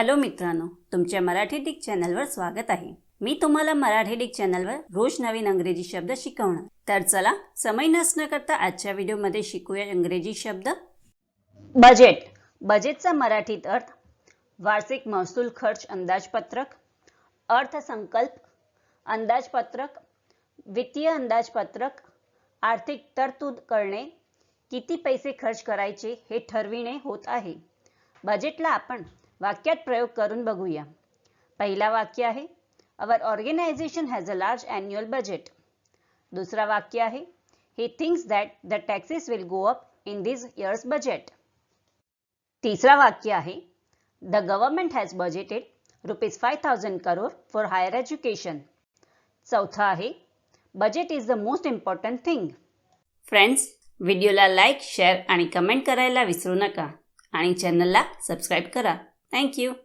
Hello मित्रांनो तुमच्या Marathi Dick चॅनलवर स्वागत आहे. मी तुम्हाला मराठी डिक चॅनलवर रोज नवीन अंग्रेजी शब्द शिकवणार. तर चला समय नसणं करता आजच्या व्हिडिओमध्ये शिकूया इंग्रजी शब्द. बजेट. बजेटचा मराठीत अर्थ वार्षिक महसूल खर्च अंदाजपत्रक. अर्थसंकल्प अंदाजपत्रक. वित्तीय अंदाजपत्रक. आर्थिक तरतूद करणे. किती पैसे खर्च करायचे हे ठरविणे होत आहे. बजेटला आपण वाक्यात प्रयोग करून बघूया. पहिला वाक्य आहे our organisation has a large annual budget दुसरा वाक्य आहे he thinks that the taxes will go up in this year's budget तिसरा वाक्य आहे the government has budgeted rupees five thousand crore for higher education चौथा आहे budget is the most important thing friends व्हिडिओला like share आणि comment करायला विसरू नका. आणि चॅनलला सबस्क्राईब करा. Thank you.